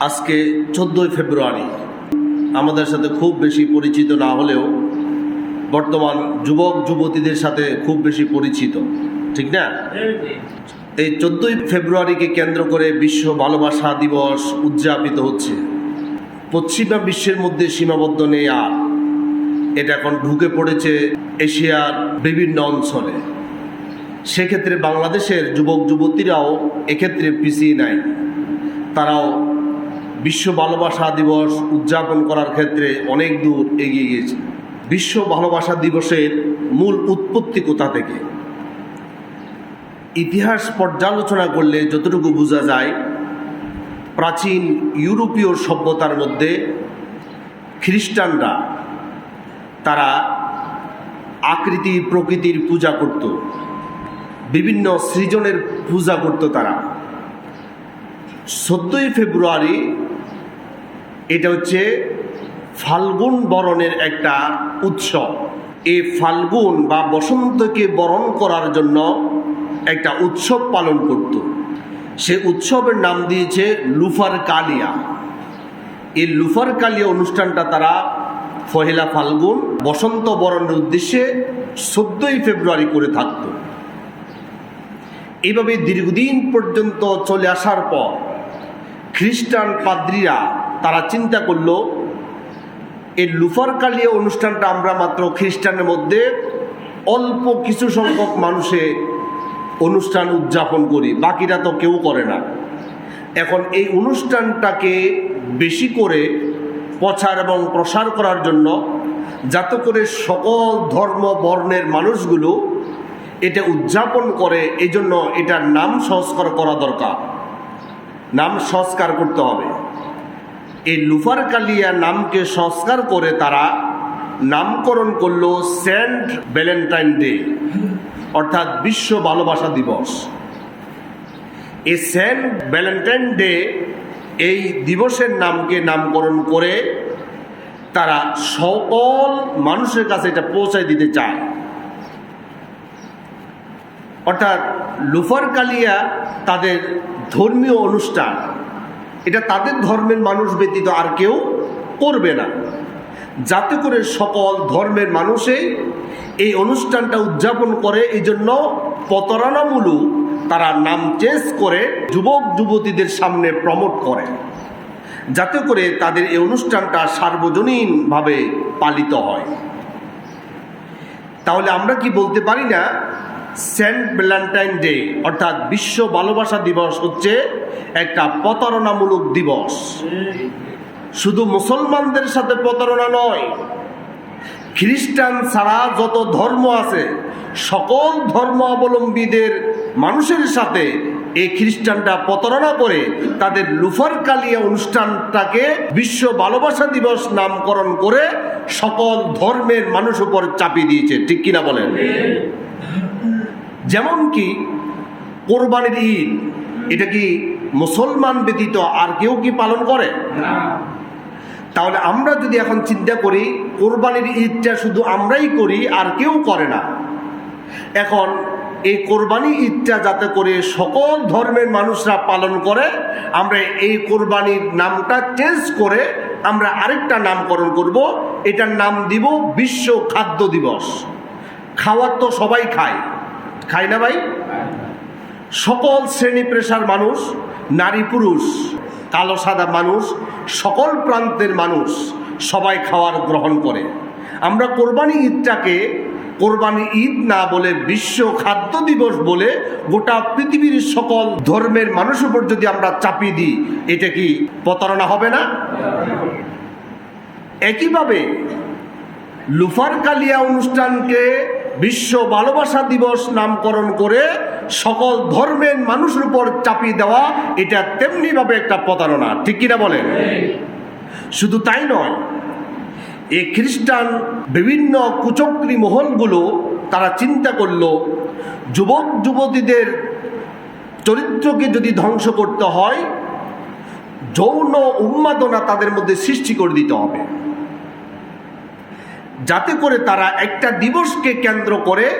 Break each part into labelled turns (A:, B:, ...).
A: আজকে চোদ্দোই ফেব্রুয়ারি। আমাদের সাথে খুব বেশি পরিচিত না হলেও বর্তমান যুবক, যুবতীদের সাথে খুব বেশি পরিচিত। ঠিক না? এই চোদ্দোই ফেব্রুয়ারিকে কেন্দ্র করে বিশ্ব ভালোবাসা দিবস উদযাপিত হচ্ছে। পশ্চিমা বিশ্বের মধ্যে সীমাবদ্ধ নেই আর। এটা এখন ঢুকে পড়েছে এশিয়ার বিভিন্ন অঞ্চলে। সেক্ষেত্রে বাংলাদেশের যুবক, যুবতীরাও এক্ষেত্রে পিছিয়ে নাই। তারাও বিশ্ব ভালোবাসা দিবস উদযাপন করার ক্ষেত্রে অনেক দূর এগিয়ে গিয়েছে। বিশ্ব ভালোবাসা দিবসের মূল উৎপত্তি কোথা থেকে? ইতিহাস পর্যালোচনা করলে যতটুকু বোঝা যায়, প্রাচীন ইউরোপীয় সভ্যতার মধ্যে খ্রিস্টানরা তারা আকৃতি প্রকৃতির পূজা করত, বিভিন্ন সৃজনের পূজা করত তারা। চোদ্দোই ফেব্রুয়ারি এটা হচ্ছে ফাল্গুন বরণের একটা উৎসব। এই ফাল্গুন বা বসন্তকে বরণ করার জন্য একটা উৎসব পালন করত। সে উৎসবের নাম দিয়েছে লুফার কালিয়া। এই লুফার কালিয়া অনুষ্ঠানটা তারা পহেলা ফাল্গুন, বসন্ত বরণের উদ্দেশ্যে চোদ্দোই ফেব্রুয়ারি করে থাকত। এইভাবে দীর্ঘদিন পর্যন্ত চলে আসার পর খ্রিস্টান পাদ্রীরা তারা চিন্তা করল, এই লুফার কালিয়া অনুষ্ঠানটা আমরা মাত্র খ্রিস্টানের মধ্যে অল্প কিছু সংখ্যক মানুষে অনুষ্ঠান উদযাপন করি বাকিরা তো কেউ করে না। এখন এই অনুষ্ঠানটাকে বেশি করে প্রচার এবং প্রসার করার জন্য যাতে করে সকল ধর্ম বর্ণের মানুষগুলো এটা উদযাপন করে এই জন্য এটার নাম সংস্কার করা দরকার। নাম সংস্কার করতে হবে। এই লুফার কালিয়া নামকে সংস্কার করে তারা নামকরণ করল সেন্ট ভ্যালেন্টাইন ডে, অর্থাৎ বিশ্ব ভালোবাসা দিবস। এই সেন্ট ভ্যালেন্টাইন ডে এই দিবসের নামকে নামকরণ করে তারা সকল মানুষের কাছে এটা পৌঁছায় দিতে চায়। অর্থাৎ লুফার কালিয়া তাদের ধর্মীয় অনুষ্ঠান এটা তাদের ধর্মের মানুষ ব্যতীত আর কেউ করবে না। যাতে করে সকল ধর্মের মানুষে এই অনুষ্ঠানটা উদযাপন করে এই জন্য প্রতারণামূলক তারা নাম চেঞ্জ করে যুবক, যুবতীদের সামনে প্রমোট করে। যাতে করে তাদের এই অনুষ্ঠানটা সার্বজনীনভাবে পালিত হয়। তাহলে আমরা কি বলতে পারি না সেন্ট ভ্যালেন্টাইন ডে, অর্থাৎ বিশ্ব ভালোবাসা দিবস হচ্ছে একটা প্রতারণামূলক দিবস। শুধু মুসলমানদের সাথে প্রতারণা নয়, খ্রিস্টান ছাড়া যত ধর্ম আছে, সকল ধর্ম অবলম্বীদের মানুষের সাথে এই খ্রিস্টানটা প্রতারণা করে তাদের লুফার কালিয়া অনুষ্ঠানটাকে বিশ্ব ভালোবাসা দিবস নামকরণ করে সকল ধর্মের মানুষ উপর চাপিয়ে দিয়েছে, ঠিক কিনা বলেন? যেমন কি কোরবানির ঈদ এটা কি মুসলমান ব্যতীত আর কেউ কি পালন করে? তাহলে আমরা যদি এখন চিন্তা করি কোরবানির ঈদটা শুধু আমরাই করি আর কেউ করে না। এখন এই কোরবানি ঈদটা যাতে করে সকল ধর্মের মানুষরা পালন করে আমরা এই কোরবানির নামটা চেঞ্জ করে আমরা আরেকটা নামকরণ করব। এটার নাম দিব বিশ্ব খাদ্য দিবস। খাওয়ার তো সবাই খায়। খায় না ভাই? সকল শ্রেণি পেশার মানুষ, নারী পুরুষ, কালো সাদা মানুষ, সকল প্রান্তের মানুষ সবাই খাওয়ার গ্রহণ করে। আমরা কোরবানি ঈদটাকে কোরবানি ঈদ না বলে বিশ্ব খাদ্য দিবস বলে গোটা পৃথিবীর সকল ধর্মের মানুষ উপর যদি আমরা চাপিয়ে দিই, এটা কি প্রতারণা হবে না? একইভাবে লুফার কালিয়া অনুষ্ঠানকে বিশ্ব ভালোবাসা দিবস নামকরণ করে সকল ধর্মের মানুষের উপর চাপিয়ে দেওয়া, এটা তেমনিভাবে একটা প্রতারণা। ঠিক কিনা বলেন? শুধু তাই নয়, এই খ্রিস্টান বিভিন্ন কুচক্রী মহলগুলো তারা চিন্তা করল, যুবক, যুবতীদের চরিত্রকে যদি ধ্বংস করতে হয়, যৌন উন্মাদনা তাদের মধ্যে সৃষ্টি করে দিতে হবে। যাতে করে তারা একটা দিবসকে কেন্দ্র করে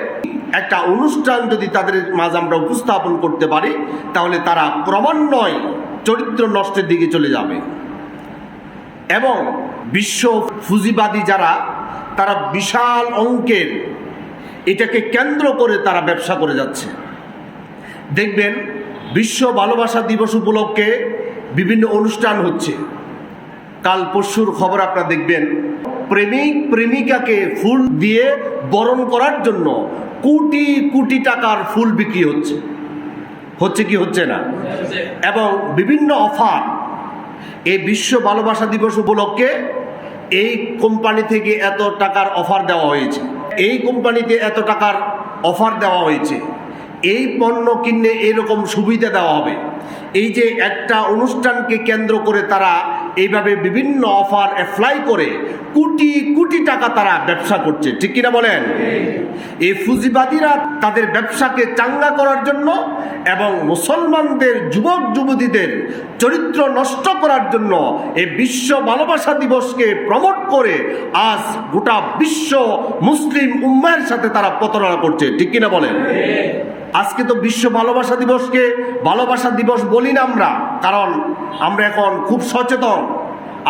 A: একটা অনুষ্ঠান যদি তাদের মাঝে আমরা উপস্থাপন করতে পারি, তাহলে তারা ক্রমান্বয়ে চরিত্র নষ্টের দিকে চলে যাবে। এবং বিশ্ব পুঁজিবাদী যারা, তারা বিশাল অঙ্কের এটাকে কেন্দ্র করে তারা ব্যবসা করে যাচ্ছে। দেখবেন, বিশ্ব ভালোবাসা দিবস উপলক্ষে বিভিন্ন অনুষ্ঠান হচ্ছে। কাল পরশুর খবর আপনারা দেখবেন প্রেমিক প্রেমিকাকে ফুল দিয়ে বরণ করার জন্য কোটি কোটি টাকার ফুল বিক্রি হচ্ছে। হচ্ছে কি, হচ্ছে না? এবং বিভিন্ন অফার। এই বিশ্ব ভালোবাসা দিবস উপলক্ষে এই কোম্পানি থেকে এত টাকার অফার দেওয়া হয়েছে। এই কোম্পানিতে এত টাকার অফার দেওয়া হয়েছে। এই পণ্য কিনলে এরকম সুবিধা দেওয়া হবে। এই যে একটা অনুষ্ঠানকে কেন্দ্র করে তারা এইভাবে বিভিন্ন অফার অ্যাপ্লাই করে, কোটি কোটি টাকা তারা ব্যবসা করছে। ঠিক কিনা বলেন? এই ফুজিবাদীরা তাদের ব্যবসাকে চাঙ্গা করার জন্য এবং মুসলমানদের, যুবক যুবতীদের চরিত্র নষ্ট করার জন্য এই বিশ্ব ভালোবাসা দিবসকে প্রমোট করে আজ গোটা বিশ্ব মুসলিম উম্মায়ের সাথে তারা প্রতারণা করছে। ঠিক কিনা বলেন? আজকে তো বিশ্ব ভালোবাসা দিবসকে ভালোবাসা দিবস বলি না আমরা, কারণ আমরা এখন খুব সচেতন।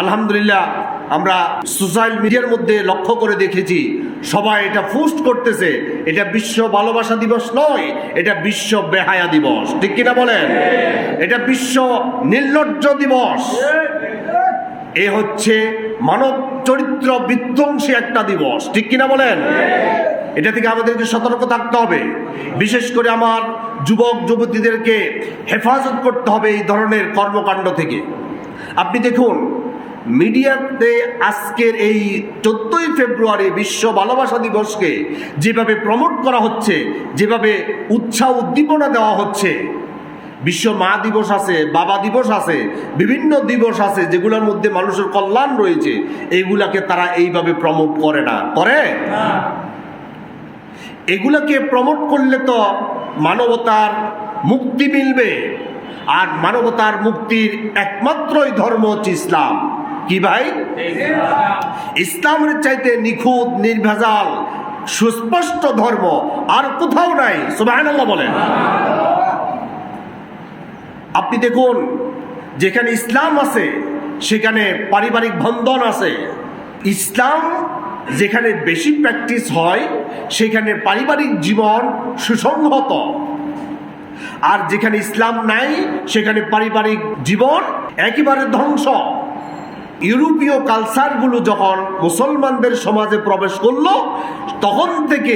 A: আলহামদুলিল্লাহ, আমরা সোশ্যাল মিডিয়ার মধ্যে লক্ষ্য করে দেখেছি, সবাই এটা পোস্ট করতেছে, এটা বিশ্ব ভালোবাসা দিবস নয়, এটা বিশ্ব বেহায়া দিবস। ঠিক কিনা বলেন? এটা বিশ্ব নির্লজ্জ দিবস। এ হচ্ছে মানব চরিত্র বিধ্বংসী একটা দিবস। ঠিক কিনা বলেন? এটা থেকে আমাদেরকে সতর্ক থাকতে হবে। বিশেষ করে আমার যুবক, যুবতীদেরকে হেফাজত করতে হবে এই ধরনের কর্মকাণ্ড থেকে। আপনি দেখুন, মিডিয়াতে আজকের এই চোদ্দই ফেব্রুয়ারি বিশ্ব ভালোবাসা দিবসকে যেভাবে প্রমোট করা হচ্ছে, যেভাবে উৎসাহ উদ্দীপনা দেওয়া হচ্ছে, বিশ্ব মা দিবস আছে, বাবা দিবস আছে, বিভিন্ন দিবস আছে, যেগুলোর মধ্যে মানুষের কল্যাণ রয়েছে, এইগুলাকে তারা এইভাবে প্রমোট করে না। করে? এগুলাকে প্রমোট করলে তো মানবতার মুক্তি মিলবে। আর মানবতার মুক্তির একমাত্রই ধর্ম হচ্ছে ইসলাম। কি ভাই? ইসলামের চাইতে নিখুঁত, নির্ভেজাল, সুস্পষ্ট ধর্ম আর কোথাও নাই। সুবাহ বলেন। আপনি দেখুন, যেখানে ইসলাম আছে, সেখানে পারিবারিক বন্ধন আছে। ইসলাম যেখানে বেশি প্র্যাকটিস হয়, সেখানে পারিবারিক জীবন সুসংহত। আর যেখানে ইসলাম নাই, সেখানে পারিবারিক জীবন একেবারে ধ্বংস। ইউরোপীয় কালচারগুলো যখন মুসলমানদের সমাজে প্রবেশ করল, তখন থেকে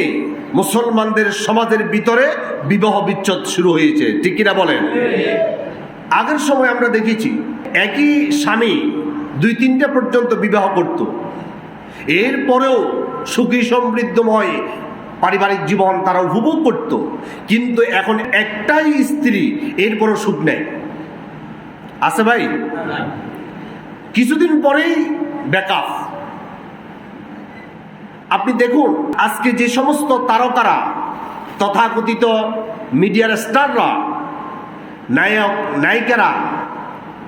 A: মুসলমানদের সমাজের ভিতরে বিবাহ বিচ্ছেদ শুরু হয়েছে। ঠিক কিনা বলেন? আগের সময় আমরা দেখেছি, একই স্বামী দুই তিনটা পর্যন্ত বিবাহ করত। এরপরেও সুখী সমৃদ্ধময় পারিবারিক জীবন তারা উপভোগ করত। কিন্তু এখন একটাই স্ত্রী এরপরও সুখ নেই। আছে ভাই? কিছুদিন পরেই ব্যাকআপ আপনি দেখুন, আজকে যে সমস্ত তারকারা, তথাকথিত মিডিয়ার স্টাররা, নায়ক, নায়িকারা,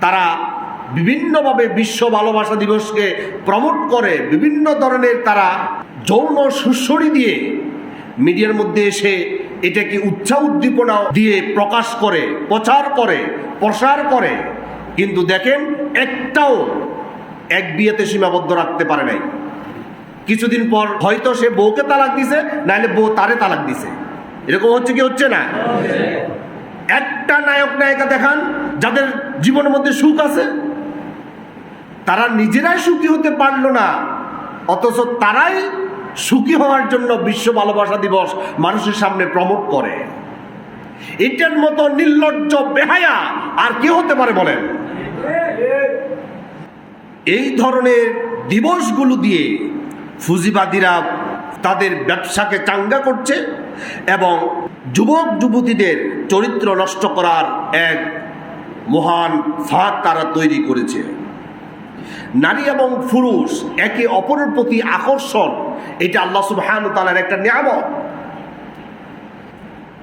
A: তারা বিভিন্নভাবে বিশ্ব ভালোবাসা দিবসকে প্রমোট করে বিভিন্ন ধরনের তারা যৌন সুস্বরি দিয়ে মিডিয়ার মধ্যে এসে এটাকে উৎসাহ উদ্দীপনা দিয়ে প্রকাশ করে প্রচার করে প্রসার করে। কিন্তু দেখেন একটাও এক বিয়েতে সীমাবদ্ধ রাখতে পারে নাই। কিছুদিন পর হয়তো সে বউকে তালাক দিছে নাহলে বউ তারে তালাক দিছে। এরকম হচ্ছে কি হচ্ছে না? একটা নায়ক নায়িকা দেখান যাদের জীবনের মধ্যে সুখ আছে তারা নিজেরাই সুখী হতে পারল না। অথচ তারাই সুখী হওয়ার জন্য বিশ্ব ভালোবাসা দিবস মানুষের সামনে প্রমোট করে। এটার মতো নির্লজ্জ, বেহায়া আর কে হতে পারে বলেন? এই ধরনের দিবসগুলো দিয়ে ফুজিবাদীরা তাদের ব্যবসাকে চাঙ্গা করছে এবং যুবক, যুবতীদের চরিত্র নষ্ট করার এক মহান ফাঁক তারা তৈরি করেছে। নারী এবং পুরুষ একে অপরের প্রতি আকর্ষণ, এটা আল্লাহ সুবহান তালার একটা নিয়ামত।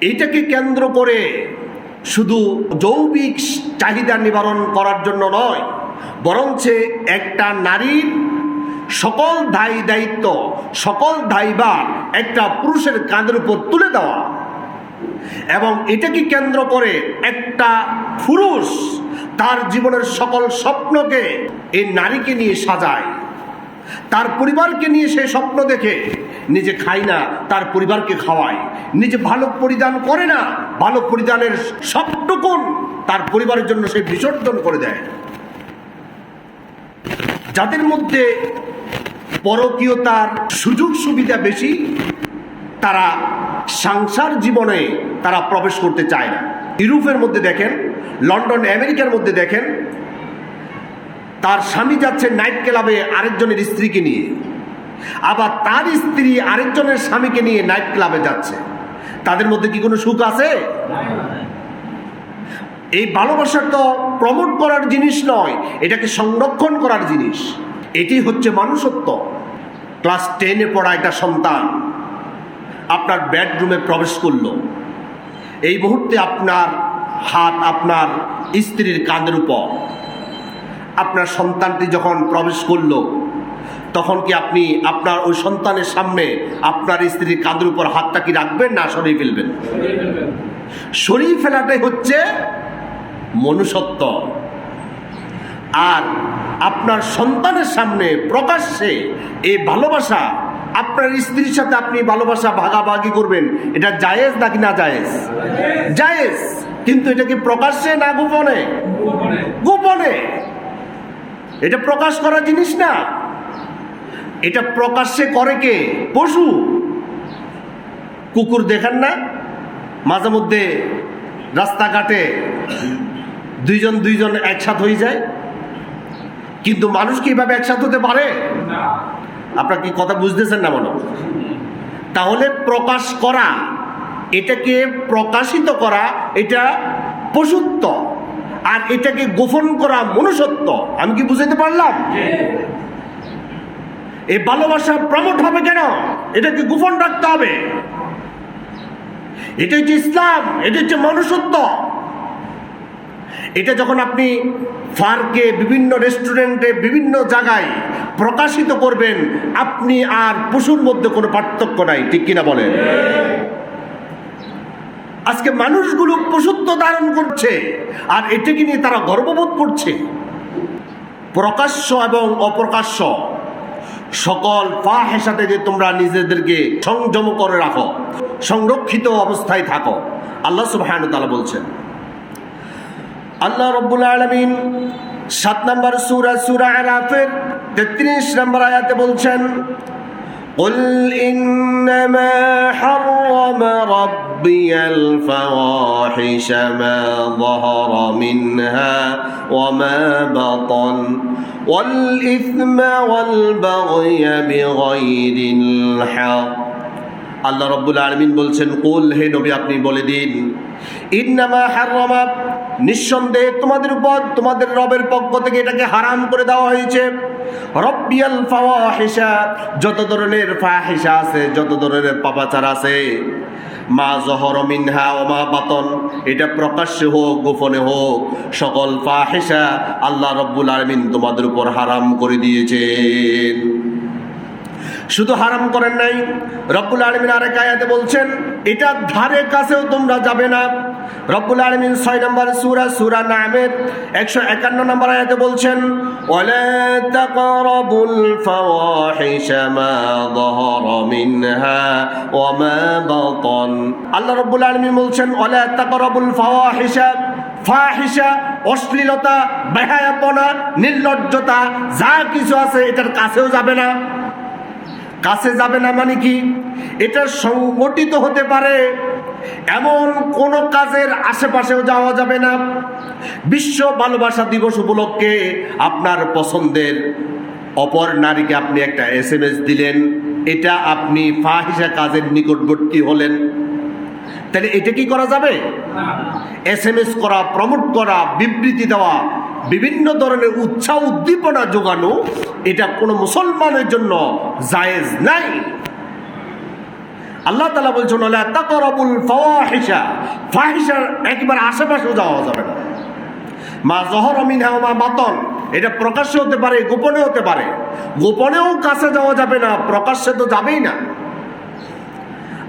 A: এটাকে কেন্দ্র করে শুধু যৌবিক চাহিদা নিবারণ করার জন্য নয়, বরঞ্চে একটা নারীর সকল দায়ী দায়িত্ব, সকল দায়ীবার একটা পুরুষের কাঁধের উপর তুলে দেওয়া। এবং এটাকে কেন্দ্র করে একটা পুরুষ তার জীবনের সকল স্বপ্নকে এই নারীকে নিয়ে সাজায়। তার পরিবারকে নিয়ে সে স্বপ্ন দেখে। নিজে খায় না, তার পরিবারকে খাওয়ায়। নিজে ভালো পরিধান করে না, ভালো পরিধানের সবটুকুন তার পরিবারের জন্য সে বিসর্জন করে দেয়। যাদের মধ্যে পরকীয়তার সুযোগ সুবিধা বেশি, তারা সংসার জীবনে তারা প্রবেশ করতে চায় না। ইউরোপের মধ্যে দেখেন, লন্ডন আমেরিকার মধ্যে দেখেন, তার স্বামী যাচ্ছে নাইট ক্লাবে আরেকজনের স্ত্রীকে নিয়ে। আবার তার স্ত্রী আরেকজনের স্বামীকে নিয়ে নাইট ক্লাবে যাচ্ছে। তাদের মধ্যে কি কোনো সুখ আছে? এই ভালোবাসা তো প্রমোট করার জিনিস নয়, এটাকে সংরক্ষণ করার জিনিস। এটি হচ্ছে মানুষত্ব। ক্লাস টেনে পড়া একটা সন্তান আপনার বেডরুমে প্রবেশ করল। এই মুহূর্তে আপনার হাত আপনার স্ত্রীর কাঁধের উপর। আপনার সন্তানটি যখন প্রবেশ করল, তখন কি আপনি আপনার ওই সন্তানের সামনে আপনার স্ত্রীর কাঁধের উপর হাতটা কি রাখবেন না সরিয়ে ফেলবেন? সরিয়ে ফেলাটাই হচ্ছে মনুষ্যত্ব। আর আপনার সন্তানের সামনে প্রকাশ্যে এই ভালোবাসা আপনার স্ত্রীর সাথে আপনি ভালোবাসা ভাগাভাগি করবেন এটা জায়েজ নাকি না জায়েজ? জায়েজ। কিন্তু এটা কি প্রকাশ্যে না গোপনে? গোপনে। এটা প্রকাশ করা জিনিস না। এটা প্রকাশ্যে করে কে? পশু। কুকুর দেখেন না। মাঝে মধ্যে রাস্তাঘাটে দুইজন দুইজন একসাথ হয়ে যায়। কিন্তু মানুষ কি এভাবে একসাথ হতে পারে? আপনার কি কথা বুঝতেছেন না মনে তাহলে প্রকাশ করা, এটাকে প্রকাশিত করা, এটা পশুত্ব। আর এটাকে গোপন করা মনুষ্যত্ব। আমি কি বুঝাতে পারলাম? এই ভালোবাসা প্রমোট হবে কেন? এটাকে গোপন রাখতে হবে। এটা হচ্ছে ইসলাম, এটা হচ্ছে মনুষ্যত্ব। এটা যখন আপনি ফার্কে বিভিন্ন রেস্টুরেন্টে বিভিন্ন জায়গায় প্রকাশিত করবেন, আপনি আর পশুর মধ্যে কোনো পার্থক্য নাই, ঠিক কিনা বলেন? আজকে মানুষগুলো পশুত্ব ধারণ করছে, আর এটাকে নিয়ে তারা গর্ববোধ করছে। প্রকাশ্য এবং অপ্রকাশ্য, সকল ফাহেসা যে তোমরা নিজেদেরকে সংযম করে রাখো, সংরক্ষিত অবস্থায় থাকো, আল্লাহ সুবহান তালা বলছেন। আল্লাহ রব্বুল আলমিন সাত নম্বর সুরা সুরা আরাফের তেত্রিশ নম্বর আয়াতে বলছেন قل إنما حرم ربي الفواحش ما ظهر منها وما بطن والإثم والبغي بغير الحق আল্লাহ রব্বুল আলমিন বলছেন কুল হে নবী আপনি বলে দিন ইন্নামা হাররামা নিঃসন্দেহে তোমাদের উপর, তোমাদের রবের পক্ষ থেকে এটাকে হারাম করে দেওয়া হয়েছে। রব্বিয়াল ফাওয়াহিশা, যত ধরনের ফাহিশা আছে, যত ধরনের পাপাচার আছে, মা জহর মিনহা ও মা বাতন, এটা প্রকাশ্যে হোক, গোপনে হোক, সকল ফাহিশা আল্লাহ রব্বুল আলমিন তোমাদের উপর হারাম করে দিয়েছেন। শুধু হারাম করেন নাই। রকুল আলমিন আরেক আয়াতে বলছেন, এটা ধারে কাছেও তোমরা যাবে না। রকুল আলমিন ছয় নম্বর সুরা সুরা নামের একশো একান্ন নম্বর আয়াতে বলছেন আল্লাহ রব্বুল আলমিন বলছেন অলে তাকরবুল ফাওয়া হিসাব ফাহিসা অশ্লীলতা, বেহায়াপনা, নির্লজ্জতা, যা কিছু আছে এটার কাছেও যাবে না। কাছে যাবে না মানে কি? এটা সংগঠিত হতে পারে। এমন কোন কাজের আশেপাশেও যাওয়া যাবে না। বিশ্ব ভালোবাসা দিবস উপলক্ষে আপনার পছন্দের অপর নারীকে আপনি একটা এস এম এস দিলেন। এটা আপনি ফাহিসা কাজের নিকটবর্তী হলেন। তাহলে এটা কি করা যাবে? এস এম এস করা প্রমোট করা বিবৃতি দেওয়া বিভিন্ন ধরনের উৎসাহ উদ্দীপনা যোগানো এটা কোনো মুসলমানের জন্য জায়েজ নাই। আল্লাহ তালা বলছেন তাকরাবুল ফাওয়াহিশা। ফাহিশার একেবারে আশেপাশেও যাওয়া যাবে না। মা জহর মিনহা মা বাতন, এটা প্রকাশ্যে হতে পারে গোপনে হতে পারে। গোপনেও কাছে যাওয়া যাবে না, প্রকাশ্যে তো যাবেই না।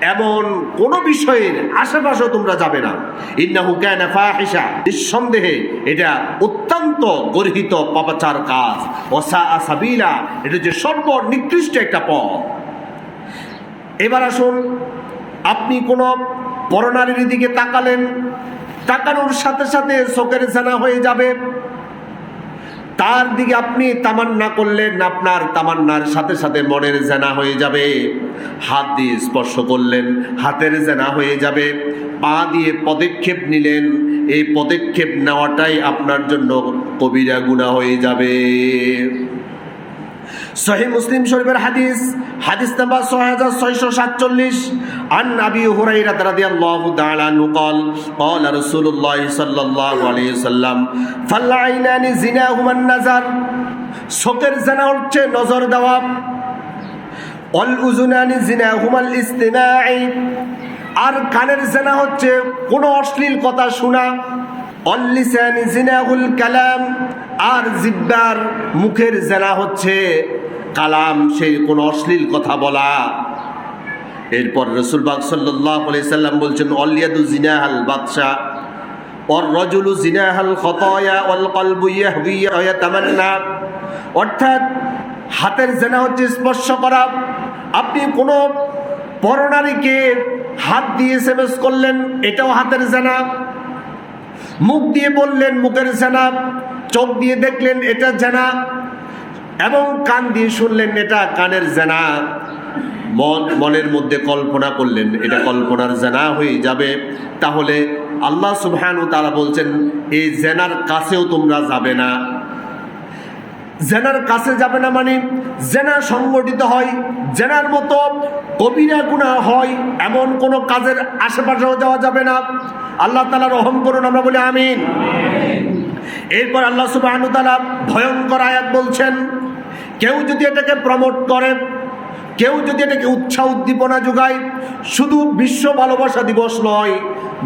A: এমন কোন বিষয়ের আশেপাশেও তোমরা যাবে না। ইন্নাহু কানা ফাহিশা। নিঃসন্দেহে এটা অত্যন্ত গর্হিত পাপাচার কাজ। ওসা আসাবিলা এটা যে সর্বনিকৃষ্ট একটা পথ। এবার আসুন, আপনি কোনো পরনারীর দিকে তাকালেন, তাকানোর সাথে সাথে চোখের জানা হয়ে যাবে। তার দিকে আপনি তামান্না করলেন, আপনার তামান্নার সাথে সাথে মনের জেনা হয়ে যাবে। হাত দিয়ে স্পর্শ করলেন, হাতের জেনা হয়ে যাবে। পা দিয়ে পদক্ষেপ নিলেন, এই পদক্ষেপ নেওয়াটাই আপনার জন্য কবিরা গুণা হয়ে যাবে। সহি মুসলিম শরীফের হাদিস হাদিস নাম্বার ছয় হাজার ছয়শো সাতচল্লিশ আন আবি হুরাইরা রাদিয়াল্লাহু তাআলা আনহু قال قال رسول الله صلى الله عليه وسلم فالعينان زناهما النظر চোখের জানা হচ্ছে নজর দেওয়া অল উজুনানি জিনাহুমাল ইস্তিমাই আর কানের জানা হচ্ছে কোনো অশ্লীল কথা শোনা অল্লিসানি জিনাহুল কালাম আর জিব্বার মুখের জানা হচ্ছে কালাম সেই কোনো অশ্লীল কথা বলা। এরপর রসুল বাগ সাল্লাহ সাল্লাম বলছেন অলিয়াদু জিনাহাল বাদশাহ অর রজুলু জিনাহাল খতয়া অল কলবু ইয়াহবি ইয়াতামান্না। অর্থাৎ হাতের জেনা হচ্ছে স্পর্শ করা। আপনি কোনো পরনারীকে হাত দিয়ে সেমেস করলেন, এটাও হাতের জেনা। মুখ দিয়ে বললেন, মুখের জেনা। চোখ দিয়ে দেখলেন, এটা জেনা। এবং কান দিয়ে শুনলেন এটা কানের জেনা। মন মনের মধ্যে কল্পনা করলেন এটা কল্পনার জেনা হয়ে যাবে। তাহলে আল্লাহ সুবহানু তারা বলছেন এই জেনার কাছেও তোমরা যাবে না। জেনার কাছে যাবে না মানে জেনা সংগঠিত হয় জেনার মতো কবিরা গুণা হয় এমন কোন কাজের আশেপাশেও যাওয়া যাবে না। আল্লাহ তালা রহম করুন আমরা বলি আমিন। এরপর আল্লাহ সুবাহ ভয়ঙ্কর আয়াত বলছেন কেউ যদি এটাকে প্রমোট করে, কেউ যদি এটাকে উৎসাহ উদ্দীপনা যোগায়, শুধু বিশ্ব ভালোবাসা দিবস নয়,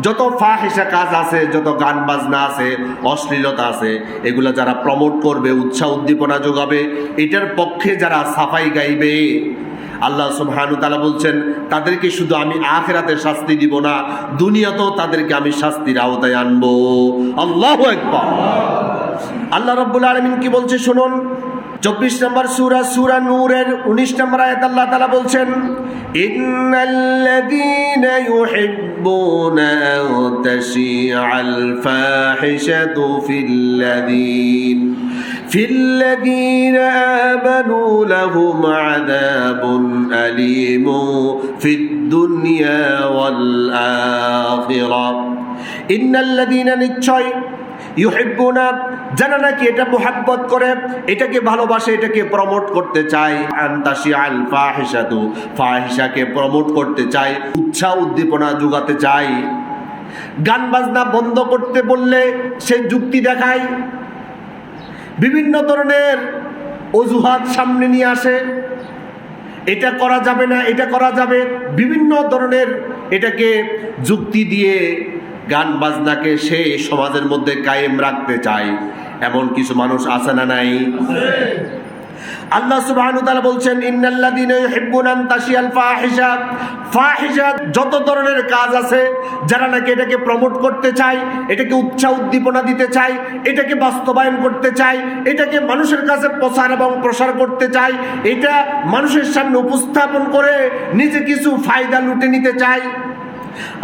A: যত ফাহিসা কাজ আছে, যত গান বাজনা আছে, অশ্লীলতা আছে, এগুলো যারা প্রমোট করবে, উৎসাহ উদ্দীপনা যোগাবে, এটার পক্ষে যারা সাফাই গাইবে, আল্লাহ সুবহানু তালা বলছেন, তাদেরকে শুধু আমি আখেরাতে শাস্তি দিব না, দুনিয়াতেও তাদেরকে আমি শাস্তির আওতায় আনব। আল্লাহ একবার আল্লাহ রব্বুল আলমিন কি বলছে শুনুন? চব্বিশ নম্বর সুরা সুরা নূরের উনিশ নম্বর আয়াত আল্লাহ তালা বলছেন ইন্নাল্লাযীনা ইউহিব্বুনা আন তাশিআল ফাহিশাতু ফিল্লাযীন فِي آمَنُوا لَهُمْ عَذَابٌ أَلِيمٌ فِي الدُّنْيَا وَالْآخِرَةِ إِنَّ الَّذِينَ নিশ্চয় ইউহিব্বুনা, জানা নাকি এটা মোহাব্বত করে, এটাকে ভালোবাসে, এটাকে প্রমোট করতে চায়। আন্তাসি আল ফাহিসাতু ফাহিসাকে প্রমোট করতে চায়, উৎসাহ উদ্দীপনা যোগাতে চায়। গান বাজনা বন্ধ করতে বললে সে যুক্তি দেখায়। বিভিন্ন ধরনের অজুহাত সামনে নিয়ে আসে। এটা করা যাবে না, এটা করা যাবে। বিভিন্ন ধরনের এটাকে যুক্তি দিয়ে গান বাজনাকে সে সমাজের মধ্যে কায়েম রাখতে চায়। এমন কিছু মানুষ আছে না নাই? আল্লাহ সুবহানাহু ওয়া তাআলা বলছেন, ইন্নাল্লাযীনা ইউহিব্বুনা আন তাশিয়াল ফাহিশা ফাহিশা যত ধরনের কাজ আছে, যারা নাকি এটাকে প্রমোট করতে চায়, এটাকে উৎসাহ উদ্দীপনা দিতে চায়, এটাকে বাস্তবায়ন করতে চায়, এটাকে মানুষের কাছে প্রচার এবং প্রসার করতে চায়, এটা মানুষের সামনে উপস্থাপন করে নিজে কিছু ফায়দা লুটে নিতে চায়।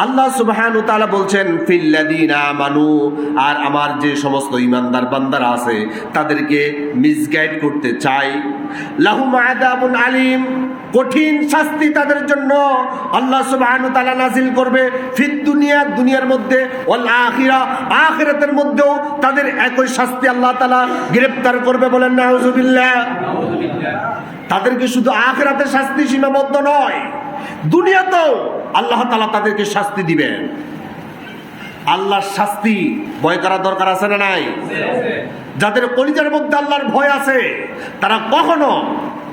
A: আল্লাহ সুবহানু তাআলা বলছেন ফিল্লাদিনা মানু আর আমার যে সমস্ত ইমানদার বান্দারা আছে, তাদেরকে মিসগাইড করতে চাই। লাহুম আযাবুন আলিম, কঠিন শাস্তি তাদের জন্য আল্লাহ সুবহানু তাআলা নাজিল করবে ফিদ দুনিয়া, দুনিয়ার মধ্যে আখিরা, আখিরাতের মধ্যেও তাদের একই শাস্তি আল্লাহ তাআলা গ্রেফতার করবে বলেন নাউজুবিল্লাহ তাদেরকে শুধু আখিরাতে শাস্তি সীমাবদ্ধ নয় দুনিয়াতেও আল্লাহ তালা তাদেরকে শাস্তি দিবেন। আল্লাহর শাস্তি ভয় করার দরকার আছে না নাই? যাদের কলিজার মধ্যে আল্লাহর ভয় আছে তারা কখনো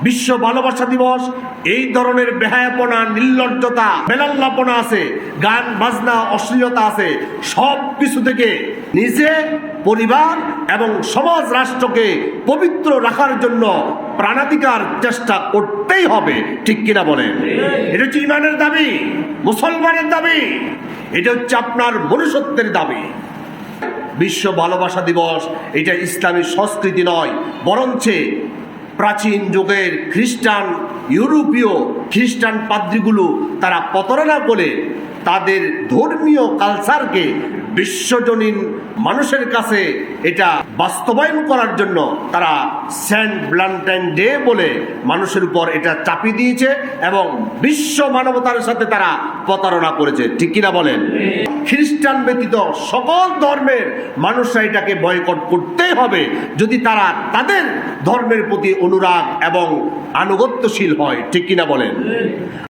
A: বিশ্ব ভালোবাসা দিবস, এই ধরনের বেহায়াপনা, নির্লজ্জতা, বেলাল্লাপনা আছে, গান, বাজনা, অশ্লীলতা আছে, সব কিছু থেকে নিজে, পরিবার এবং সমাজ রাষ্ট্রকে পবিত্র রাখার জন্য প্রাণাধিকার চেষ্টা করতেই হবে, ঠিক কিনা বলেন? এটা হচ্ছে ইমানের দাবি, মুসলমানের দাবি, এটা হচ্ছে আপনার মনুষ্যত্বের দাবি। বিশ্ব ভালোবাসা দিবস, এটা ইসলামী সংস্কৃতি নয়, বরঞ্চে প্রাচীন যুগের খ্রিস্টান ইউরোপীয় খ্রিস্টান পাদ্রিগুলো তারা প্রতারণা করে তাদের ধর্মীয় কালচারকে বিশ্বজনীন মানুষের কাছে এটা বাস্তবায়ন করার জন্য তারা সেন্ট ভ্যালেন্টাইন ডে বলে মানুষের উপর এটা চাপি দিয়েছে এবং বিশ্ব মানবতার সাথে তারা প্রতারণা করেছে। ঠিক কিনা বলেন? খ্রিস্টান ব্যতীত সকল ধর্মের মানুষরা এটাকে বয়কট করতেই হবে। যদি তারা তাদের ধর্মের প্রতি অনুরাগ এবং আনুগত্যশীল হয়, ঠিক কিনা বলেন?